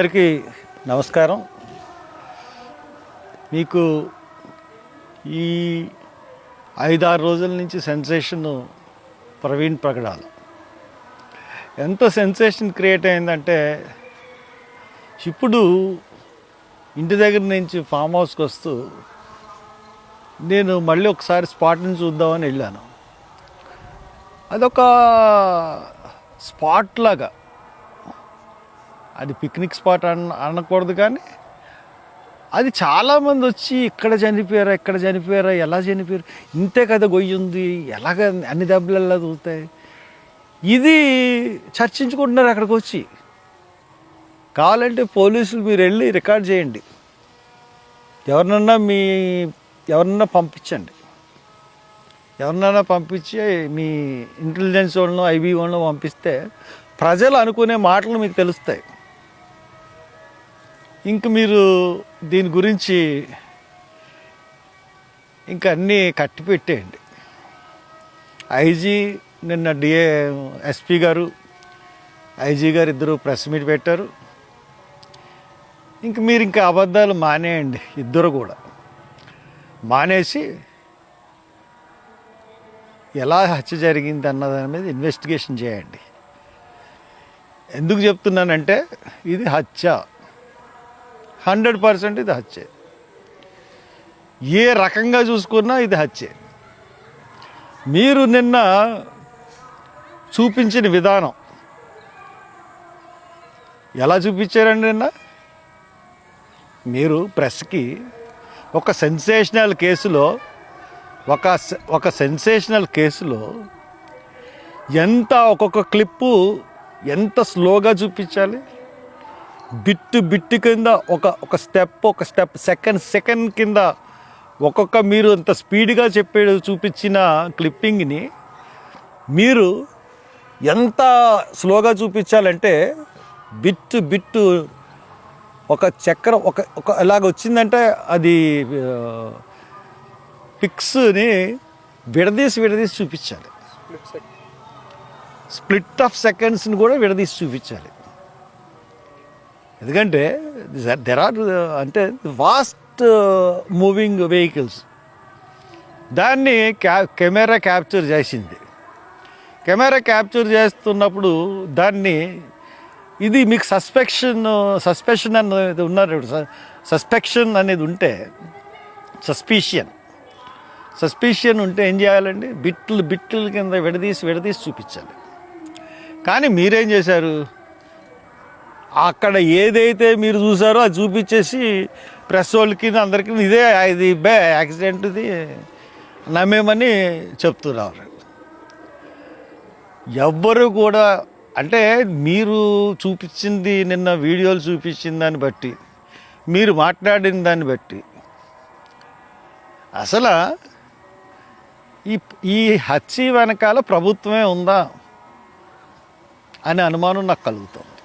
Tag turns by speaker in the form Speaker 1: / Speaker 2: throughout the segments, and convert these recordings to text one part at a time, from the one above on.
Speaker 1: అందరికీ నమస్కారం. మీకు ఈ ఐదారు రోజుల నుంచి సెన్సేషన్ ప్రవీణ్ ప్రగడాలు ఎంత సెన్సేషన్ క్రియేట్ అయిందంటే ఇప్పుడు ఇంటి దగ్గర నుంచి ఫామ్ హౌస్కి వస్తూ నేను మళ్ళీ ఒకసారి స్పాట్ని చూద్దామని వెళ్ళాను. అదొక స్పాట్ లాగా అది పిక్నిక్ స్పాట్ అన అనకూడదు కానీ అది చాలామంది వచ్చి ఇక్కడ చనిపోయారా ఇక్కడ చనిపోయారా ఎలా చనిపోయారు ఇంతే కదా గొయ్యి ఉంది ఎలాగ అన్ని దెబ్బలు ఎలా దూతాయి ఇది చర్చించుకుంటున్నారు అక్కడికి వచ్చి. కావాలంటే పోలీసులు మీరు వెళ్ళి రికార్డ్ చేయండి. ఎవరినన్నా మీ ఎవరినన్నా పంపించండి. ఎవరినైనా పంపించి మీ ఇంటెలిజెన్స్ వాళ్ళను ఐబీ వాళ్ళను పంపిస్తే ప్రజలు అనుకునే మాటలు మీకు తెలుస్తాయి. ఇంక మీరు దీని గురించి ఇంక అన్నీ కట్టి పెట్టేయండి. ఐజీ నిన్న డిఏ ఎస్పీ గారు ఐజీ గారు ఇద్దరు ప్రెస్ మీట్ పెట్టారు. ఇంక మీరు ఇంకా అబద్ధాలు మానేయండి ఇద్దరు కూడా. మానేసి ఎలా హత్య జరిగింది అన్నదాని మీద ఇన్వెస్టిగేషన్ చేయండి. ఎందుకు చెప్తున్నానంటే ఇది హత్య. హండ్రెడ్ పర్సెంట్ ఇది హత్యే. ఏ రకంగా చూసుకున్నా ఇది హత్యే. మీరు నిన్న చూపించిన విధానం ఎలా చూపించారండి నిన్న? మీరు ప్రెస్కి ఒక సెన్సేషనల్ కేసులో ఒక ఒక సెన్సేషనల్ కేసులో ఎంత ఒక్కొక్క క్లిప్పు ఎంత స్లోగా చూపించాలి? బిట్టు బిట్టు కింద ఒక ఒక స్టెప్ ఒక స్టెప్ సెకండ్ సెకండ్ కింద ఒక్కొక్క మీరు అంత స్పీడ్గా చెప్పే చూపించిన క్లిప్పింగ్ని మీరు ఎంత స్లోగా చూపించాలంటే బిట్టు బిట్టు ఒక చక్రం ఒక ఒక ఇలాగ వచ్చిందంటే అది పిక్స్ని విడదీసి విడదీసి చూపించాలి. స్ప్లిట్ ఆఫ్ సెకండ్స్ని కూడా విడదీసి చూపించాలి. ఎందుకంటే దెర్ ఆర్ అంటే వాస్ట్ మూవింగ్ వెహికల్స్ దాన్ని క్యా కెమెరా క్యాప్చర్ చేసింది. కెమెరా క్యాప్చర్ చేస్తున్నప్పుడు దాన్ని ఇది మీకు సస్పెక్షన్ సస్పెషన్ అనేది ఉన్నారు సస్పెక్షన్ అనేది ఉంటే సస్పీషియన్. సస్పీషియన్ ఉంటే ఏం చేయాలండి? బిట్లు బిట్లు కింద విడదీసి విడదీసి చూపించాలి. కానీ మీరేం చేశారు? అక్కడ ఏదైతే మీరు చూసారో అది చూపించేసి ప్రెస్ వాళ్ళకి అందరికీ ఇదే ఇది బే యాక్సిడెంట్ ఇది నమ్మేమని చెప్తున్నారు. ఎవ్వరు కూడా అంటే మీరు చూపించింది నిన్న వీడియోలు చూపించిన దాన్ని బట్టి మీరు మాట్లాడిన దాన్ని బట్టి అసలు ఈ ఈ హత్య వెనకాల ప్రభుత్వమే ఉందా? అనే అనుమానం నాకు కలుగుతుంది.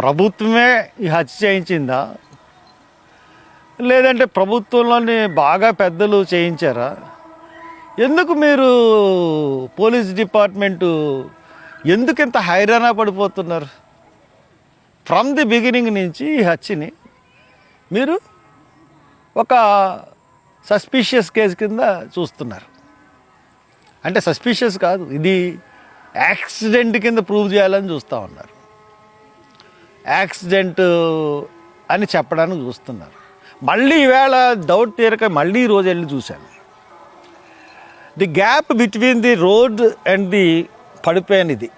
Speaker 1: ప్రభుత్వమే ఈ హత్య చేయించిందా? లేదంటే ప్రభుత్వంలోని బాగా పెద్దలు చేయించారా? ఎందుకు మీరు పోలీస్ డిపార్ట్మెంటు ఎందుకు ఇంత హైరానా పడిపోతున్నారు? ఫ్రమ్ ది బిగినింగ్ నుంచి ఈ హత్యని మీరు ఒక సస్పీషియస్ కేసు కింద చూస్తున్నారు. అంటే సస్పీషియస్ కాదు ఇది యాక్సిడెంట్ కింద ప్రూవ్ చేయాలని చూస్తూ ఉన్నారు. యాక్సిడెంట్ అని చెప్పడానికి చూస్తున్నారు. మళ్ళీ ఈవేళ డౌట్ తీరక మళ్ళీ ఈ రోజు వెళ్ళి చూశాను. The gap between the road and the పడిపోయాను ఇది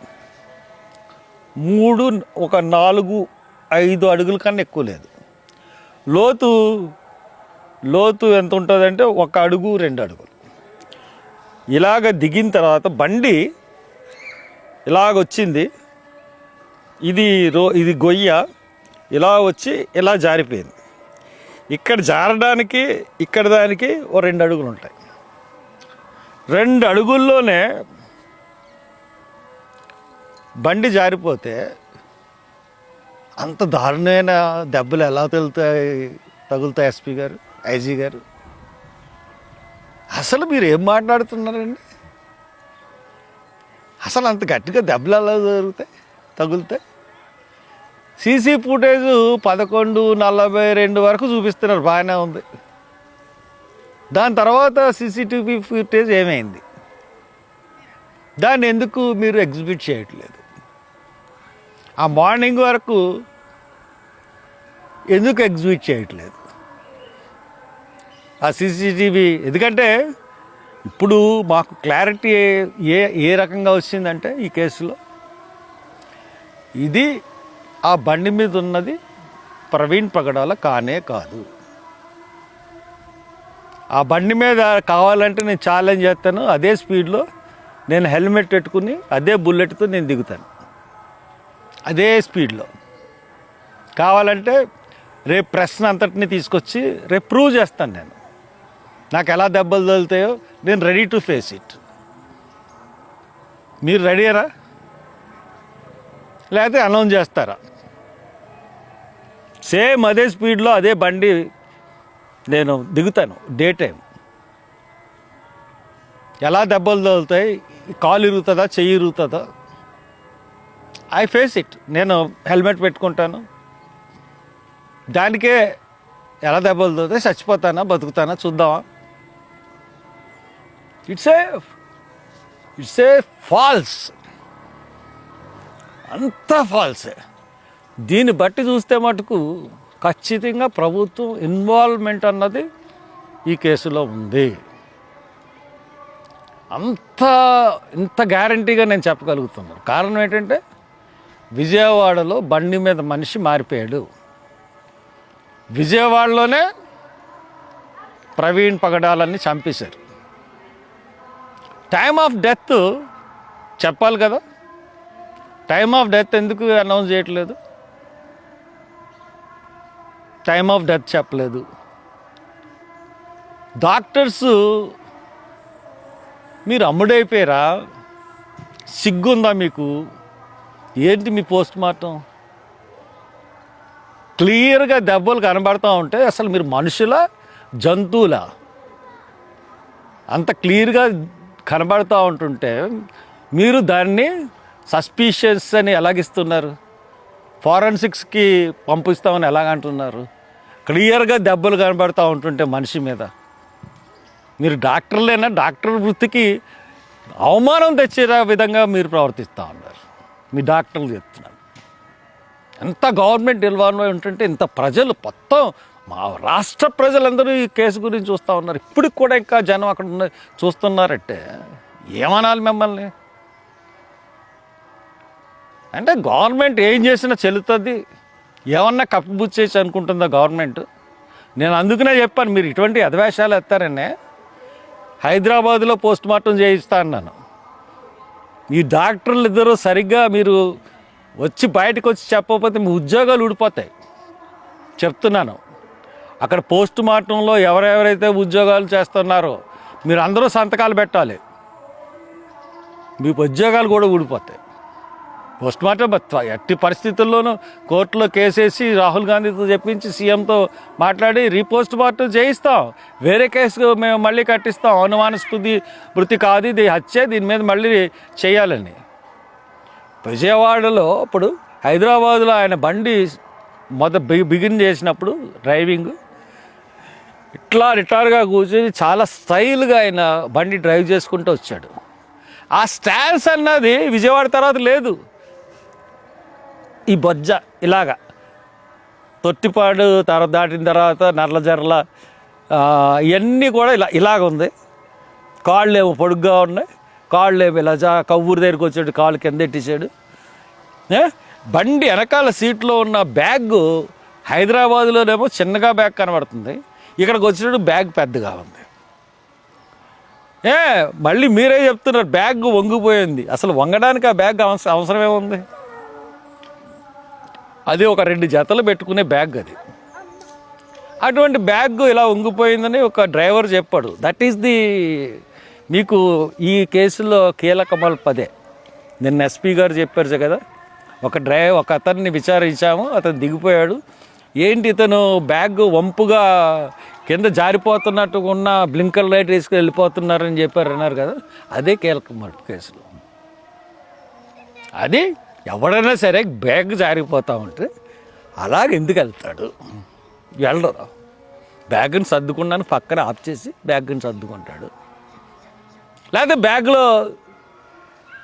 Speaker 1: మూడు ఒక నాలుగు ఐదు అడుగుల కన్నా ఎక్కువ లేదు. లోతు లోతు ఎంత ఉంటుందంటే ఒక అడుగు రెండు అడుగులు. ఇలాగ దిగిన తర్వాత బండి ఇలాగ వచ్చింది. ఇది రో ఇది గొయ్య ఇలా వచ్చి ఇలా జారిపోయింది. ఇక్కడ జారడానికి ఇక్కడ దానికి ఓ రెండు అడుగులు ఉంటాయి. రెండు అడుగుల్లోనే బండి జారిపోతే అంత దారుణమైన దెబ్బలు ఎలా తగులుతాయి తగులుతాయి ఎస్పీ గారు ఐజీ గారు? అసలు మీరు ఏం మాట్లాడుతున్నారండి? అసలు అంత గట్టిగా దెబ్బలు ఎలా జరుగుతాయి తగులుతాయి? సీసీ ఫుటేజ్ పదకొండు నలభై రెండు వరకు చూపిస్తున్నారు. బాగానే ఉంది. దాని తర్వాత సీసీటీవీ ఫుటేజ్ ఏమైంది? దాన్ని ఎందుకు మీరు ఎగ్జిబిట్ చేయట్లేదు? ఆ మార్నింగ్ వరకు ఎందుకు ఎగ్జిబిట్ చేయట్లేదు? ఆ సీసీటీవీ ఎందుకంటే ఇప్పుడు మాకు క్లారిటీ ఏ ఏ రకంగా వచ్చిందంటే ఈ కేసులో ఇది ఆ బండి మీద ఉన్నది ప్రవీణ్ పగడాల కానే కాదు. ఆ బండి మీద కావాలంటే నేను ఛాలెంజ్ చేస్తాను. అదే స్పీడ్లో నేను హెల్మెట్ పెట్టుకుని అదే బుల్లెట్తో నేను దిగుతాను. అదే స్పీడ్లో కావాలంటే రేపు ప్రశ్న అంతటిని తీసుకొచ్చి రేపు ప్రూవ్ చేస్తాను నేను. నాకు ఎలా దెబ్బలు తగులుతాయో నేను రెడీ టు ఫేస్ ఇట్ మీరు రెడీయరా లేకపోతే అనౌన్స్ చేస్తారా? సేమ్ అదే స్పీడ్లో అదే బండి నేను దిగుతాను డే టైం ఎలా దెబ్బలు తగులుతాయి కాలు ఇరుగుతుందా చెయ్యి ఇరుగుతుందా? I face it. నేను హెల్మెట్ పెట్టుకుంటాను. దానికే ఎలా దెబ్బలు తగులుతాయి చచ్చిపోతానా బతుకుతానా చూద్దామా? It's a it's a false అంతా ఫాల్సే దీన్ని బట్టి చూస్తే మటుకు ఖచ్చితంగా ప్రభుత్వం ఇన్వాల్వ్మెంట్ అన్నది ఈ కేసులో ఉంది. అంత ఇంత గ్యారంటీగా నేను చెప్పగలుగుతున్నాను. కారణం ఏంటంటే విజయవాడలో బండి మీద మనిషి మారిపోయాడు. విజయవాడలోనే ప్రవీణ్ పగడాలన్నీ చంపేశారు. టైమ్ ఆఫ్ డెత్ చెప్పాలి కదా? టైమ్ ఆఫ్ డెత్ ఎందుకు అనౌన్స్ చేయట్లేదు? టైమ్ ఆఫ్ డెత్ చెప్పలేదు. డాక్టర్స్ మీరు అమ్ముడైపోయారా? సిగ్గుందా మీకు? ఏంటి మీ పోస్ట్ మార్టం? క్లియర్గా దెబ్బలు కనబడతా ఉంటే అసలు మీరు మనుషుల జంతువుల? అంత క్లియర్గా కనబడతా ఉంటుంటే మీరు దాన్ని సస్పీషియస్ అని ఎలాగిస్తున్నారు? ఫారెన్సిక్స్కి పంపిస్తామని ఎలాగంటున్నారు క్లియర్గా దెబ్బలు కనబడతా ఉంటుంటే మనిషి మీద. మీరు డాక్టర్లేనా? డాక్టర్ వృత్తికి అవమానం తెచ్చే విధంగా మీరు ప్రవర్తిస్తూ ఉన్నారు. మీ డాక్టర్లు చెప్తున్నారు. ఎంత గవర్నమెంట్ ఇన్వాల్వ్ ఉంటుంటే ఇంత ప్రజలు మొత్తం మా రాష్ట్ర ప్రజలందరూ ఈ కేసు గురించి చూస్తూ ఉన్నారు. ఇప్పటికి కూడా ఇంకా జనం అక్కడ ఉన్న చూస్తున్నారంటే ఏమనాలి మిమ్మల్ని? అంటే గవర్నమెంట్ ఏం చేసినా చెల్లుతుంది. ఏమన్నా కప్పిబుచ్చేసి అనుకుంటుందా గవర్నమెంట్? నేను అందుకనే చెప్పాను మీరు ఇటువంటి అధవేశాలు ఎత్తారనే. హైదరాబాద్లో పోస్ట్ మార్టం చేయిస్తా అన్నాను. ఈ డాక్టర్లు ఇద్దరు సరిగ్గా మీరు వచ్చి బయటకు వచ్చి చెప్పకపోతే మీ ఉద్యోగాలు ఊడిపోతాయి. చెప్తున్నాను. అక్కడ పోస్ట్ మార్టంలో ఎవరెవరైతే ఉద్యోగాలు చేస్తున్నారో మీరు అందరూ సంతకాలు పెట్టాలి. మీకు ఉద్యోగాలు కూడా ఊడిపోతాయి. పోస్ట్ మార్టం ఎట్టి పరిస్థితుల్లోనూ కోర్టులో కేసేసి రాహుల్ గాంధీతో చెప్పించి సీఎంతో మాట్లాడి రీపోస్ట్ మార్టం చేయిస్తాం. వేరే కేసు మేము మళ్ళీ కట్టిస్తాం. అనుమానస్పృతి వృత్తి కాదు ఇది హత్య. దీని మీద మళ్ళీ చేయాలని. విజయవాడలో అప్పుడు హైదరాబాద్లో ఆయన బండి మొద బిగిన్ చేసినప్పుడు డ్రైవింగ్ ఇట్లా రిటైర్గా కూర్చొని చాలా స్టైల్గా ఆయన బండి డ్రైవ్ చేసుకుంటూ వచ్చాడు. ఆ స్టాన్స్ అన్నది విజయవాడ తర్వాత లేదు. ఈ బొజ్జ ఇలాగా. తొట్టిపాడు తర దాటిన తర్వాత నల్లజర్ల ఇవన్నీ కూడా ఇలా ఇలాగ ఉంది. కాళ్ళు ఏమో పొడుగ్గా ఉన్నాయి. కాళ్ళు ఏమో ఇలా జా కవ్వూరు దగ్గరికి వచ్చాడు కాళ్ళు కింద ఎట్టేసాడు బండి వెనకాల సీట్లో ఉన్న బ్యాగ్ హైదరాబాద్లోనేమో చిన్నగా బ్యాగ్ కనబడుతుంది. ఇక్కడికి వచ్చినప్పుడు బ్యాగ్ పెద్దగా ఉంది. ఏ మళ్ళీ మీరే చెప్తున్నారు బ్యాగ్ వంగిపోయింది. అసలు వంగడానికి ఆ బ్యాగ్ అవసరం అవసరమే ఉంది అది ఒక రెండు జతలు పెట్టుకునే బ్యాగ్ అది. అటువంటి బ్యాగ్ ఇలా ఉంగిపోయిందని ఒక డ్రైవర్ చెప్పాడు. దట్ ఈస్ ది మీకు ఈ కేసులో కీలకమల్ పదే నిన్న ఎస్పీ గారు చెప్పారు కదా ఒక డ్రైవర్ ఒక అతన్ని విచారించాము అతను దిగిపోయాడు. ఏంటి ఇతను బ్యాగ్ వంపుగా కింద జారిపోతున్నట్టు ఉన్న బ్లింకర్ లైట్ వేసుకుని వెళ్ళిపోతున్నారని చెప్పారు అన్నారు కదా అదే కీలకమల్ కేసులో. అది ఎవడైనా సరే బ్యాగ్ జారిపోతూ ఉంటే అలాగ ఎందుకు వెళ్తాడు? వెళ్ళరు. బ్యాగ్ని సర్దుకున్నాను పక్కన ఆఫ్ చేసి బ్యాగ్ని సర్దుకుంటాడు. లేకపోతే బ్యాగ్లో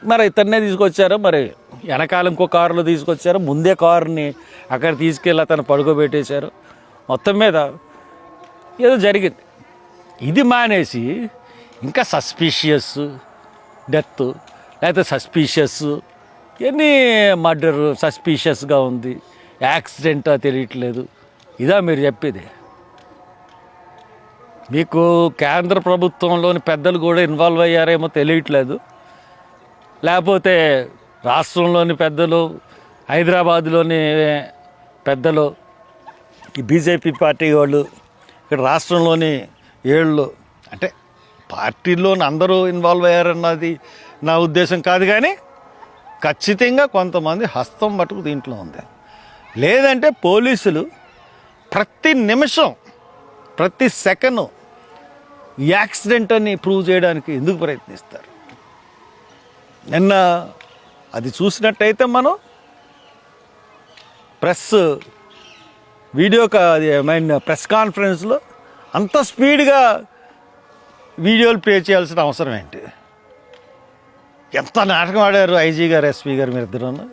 Speaker 1: మరి ఇతన్నే తీసుకొచ్చారో? మరి వెనకాల ఇంకో కారులో తీసుకొచ్చారో? ముందే కారుని అక్కడ తీసుకెళ్ళి అతను పడుకోబెట్టేశారు. మొత్తం మీద ఏదో జరిగింది. ఇది మానేసి ఇంకా సస్పీషియస్ డెత్ లేకపోతే సస్పీషియస్ ఎన్ని మర్డర్ సస్పీషియస్గా ఉంది. యాక్సిడెంటా తెలియట్లేదు. ఇదా మీరు చెప్పేది. మీకు కేంద్ర ప్రభుత్వంలోని పెద్దలు కూడా ఇన్వాల్వ్ అయ్యారేమో తెలియట్లేదు. లేకపోతే రాష్ట్రంలోని పెద్దలు హైదరాబాద్లోని పెద్దలు ఈ బీజేపీ పార్టీ వాళ్ళు ఇక్కడ రాష్ట్రంలోని ఏళ్ళు అంటే పార్టీలోని అందరూ ఇన్వాల్వ్ అయ్యారన్నది నా ఉద్దేశం కాదు కానీ ఖచ్చితంగా కొంతమంది హస్తం మటుకు దీంట్లో ఉంది. లేదంటే పోలీసులు ప్రతి నిమిషం ప్రతి సెకండ్ యాక్సిడెంట్ అని ప్రూవ్ చేయడానికి ఎందుకు ప్రయత్నిస్తారు? నిన్న అది చూసినట్టయితే మనం ప్రెస్ వీడియో కా- అది మీన్ ప్రెస్ కాన్ఫరెన్స్లో అంత స్పీడ్గా వీడియోలు ప్లే చేయాల్సిన అవసరం ఏంటి? ఎంత నాటకం ఆడారు ఐజీ గారు ఎస్పీ గారు మీ ఇద్దరును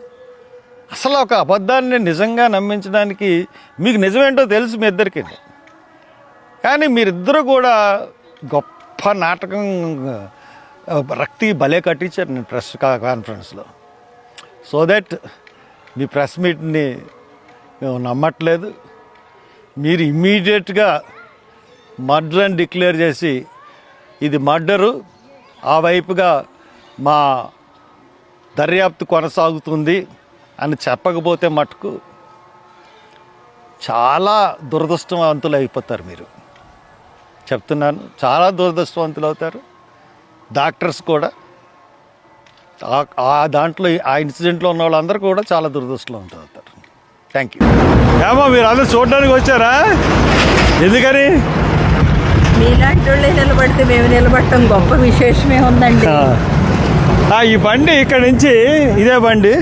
Speaker 1: అసలు ఒక అబద్ధాన్ని నిజంగా నమ్మించడానికి మీకు నిజమేంటో తెలుసు మీ ఇద్దరికి. కానీ మీరిద్దరూ కూడా గొప్ప నాటకం రక్తి భలే కట్టించారు నేను ప్రెస్ కాన్ఫరెన్స్లో. సో దట్ మీ ప్రెస్ మీట్ని మేము నమ్మట్లేదు. మీరు ఇమ్మీడియట్గా మర్డర్ అని డిక్లేర్ చేసి ఇది మర్డరు ఆ వైపుగా మా దర్యాప్తు కొనసాగుతుంది అని చెప్పకపోతే మటుకు చాలా దురదృష్టవంతులు అయిపోతారు మీరు. చెప్తున్నాను చాలా దురదృష్టవంతులు అవుతారు డాక్టర్స్ కూడా ఆ- ఆ దాంట్లో ఆ ఇన్సిడెంట్లో ఉన్న వాళ్ళందరూ కూడా చాలా దురదృష్టవంతులు అవుతారు థ్యాంక్ యూ ఏమో మీరు అందరూ చూడడానికి వచ్చారా? ఎందుకని?
Speaker 2: మీలాంటి వాళ్ళే నిలబడితే మేము నిలబడటం గొప్ప విశేషమే ఉందండి.
Speaker 1: ఈ బండి ఇక్కడ నుంచి ఇదే బండి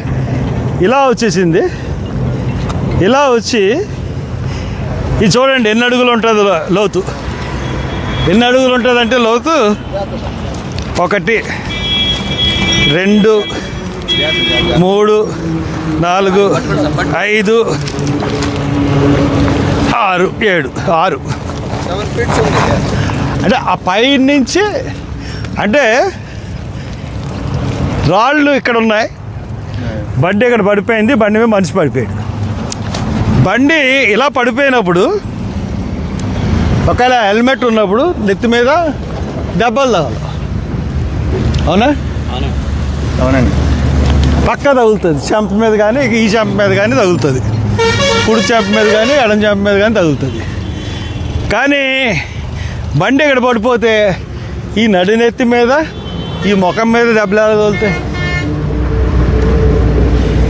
Speaker 1: ఇలా వచ్చేసింది. ఇలా వచ్చి ఇది చూడండి ఎన్ని అడుగులు ఉంటుంది లోతు? ఎన్ని అడుగులు ఉంటుందంటే లోతు? ఒకటి రెండు మూడు నాలుగు ఐదు ఆరు ఏడు ఆరు. అంటే ఆ పై నుంచి అంటే రాళ్ళు ఇక్కడ ఉన్నాయి. బండి ఇక్కడ పడిపోయింది. బండి మీద మనిషి పడిపోయాడు. బండి ఇలా పడిపోయినప్పుడు ఒకవేళ హెల్మెట్ ఉన్నప్పుడు నెత్తి మీద దెబ్బలు తగలవు. అవునా?
Speaker 3: అవునండి.
Speaker 1: పక్క తగులుతుంది. చెంప మీద కానీ ఈ చెంప మీద కానీ తగులుతుంది. కుడి చెంప మీద కానీ ఎడం చెంప మీద కానీ తగులుతుంది. కానీ బండి ఇక్కడ పడిపోతే ఈ నడినెత్తి మీద ఈ ముఖం మీద దెబ్బలు ఎలా తగులుతాయి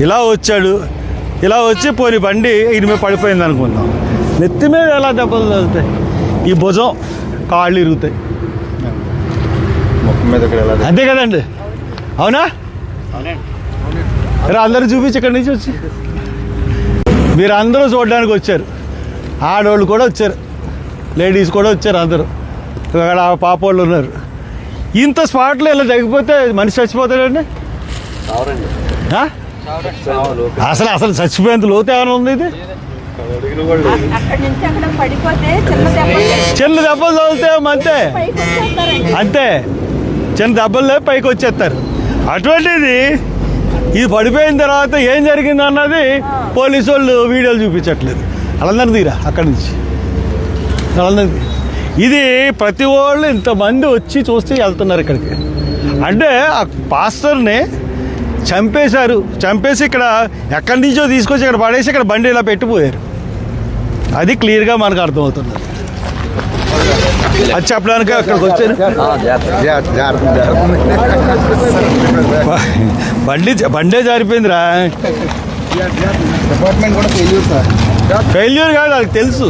Speaker 1: ఇలా వచ్చాడు. ఇలా వచ్చి పోని బండి ఈయన మీద పడిపోయింది అనుకుందాం. నెత్తి మీద ఎలా దెబ్బలు తగులుతాయి ఈ భుజం కాళ్ళు ఇరుగుతాయి.
Speaker 3: ముఖం మీద ఇక్కడ ఎలా
Speaker 1: అంతే కదండి? అవునా? రా అందరూ చూపించి ఇక్కడి నుంచి వచ్చి. మీరు అందరూ చూడడానికి వచ్చారు. ఆడవాళ్ళు కూడా వచ్చారు. లేడీస్ కూడా వచ్చారు అందరూ. అక్కడ ఆ పాప వాళ్ళు ఉన్నారు. ఇంత స్పాట్లో ఇలా తగ్గిపోతే మనిషి చచ్చిపోతాడండి? అసలు అసలు చచ్చిపోయేంత లోతు ఏమైనా ఉంది ఇది?
Speaker 2: అక్కడి నుంచి అక్కడ పడిపోతే చిన్న దెబ్బ
Speaker 1: చిన్న దెబ్బలు తగులుతాయేమో అంతే అంతే. చిన్న దెబ్బలు పైకి వచ్చేస్తారు అటువంటిది ఇది పడిపోయిన తర్వాత ఏం జరిగింది అన్నది పోలీసు వాళ్ళు వీడియోలు చూపించట్లేదు. వాళ్ళందరూ తీరా అక్కడి నుంచి. తీ- ఇది ప్రతి వాళ్ళు ఇంతమంది వచ్చి చూస్తే వెళ్తున్నారు ఇక్కడికి. అంటే ఆ పాస్టర్ని చంపేశారు. చంపేసి ఇక్కడ ఎక్కడి నుంచో తీసుకొచ్చి ఇక్కడ పడేసి ఇక్కడ బండి ఇలా పెట్టిపోయారు. అది క్లియర్గా మనకు అర్థమవుతుంది. అది చెప్పడానికి అక్కడికి వచ్చారు. బండి బండే జారిపోయిందిరా.
Speaker 3: డిపార్ట్మెంట్ కూడా ఫెయిల్యూర్ సార్
Speaker 1: ఫెయిల్యూర్ కాదు అది తెలుసు.